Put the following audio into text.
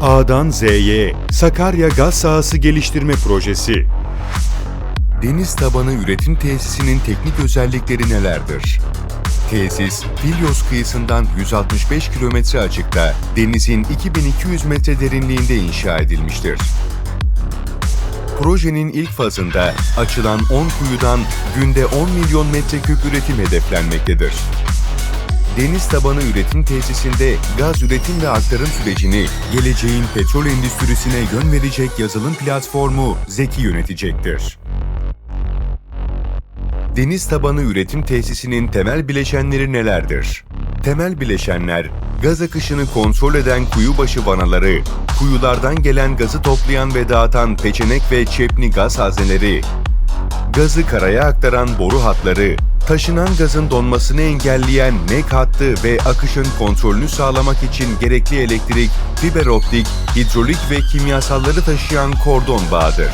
A'dan Z'ye Sakarya Gaz Sahası Geliştirme Projesi. Deniz tabanı üretim tesisinin teknik özellikleri nelerdir? Tesis, Filyos kıyısından 165 kilometre açıkta, denizin 2200 metre derinliğinde inşa edilmiştir. Projenin ilk fazında açılan 10 kuyudan günde 10 milyon metreküp üretim hedeflenmektedir. Deniz tabanı üretim tesisinde gaz üretim ve aktarım sürecini geleceğin petrol endüstrisine yön verecek yazılım platformu Zeki yönetecektir. Deniz tabanı üretim tesisinin temel bileşenleri nelerdir? Temel bileşenler, gaz akışını kontrol eden kuyu başı vanaları, kuyulardan gelen gazı toplayan ve dağıtan peçenek ve çepni gaz hazneleri, gazı karaya aktaran boru hatları, taşınan gazın donmasını engelleyen nek hattı ve akışın kontrolünü sağlamak için gerekli elektrik, fiber optik, hidrolik ve kimyasalları taşıyan kordon bağıdır.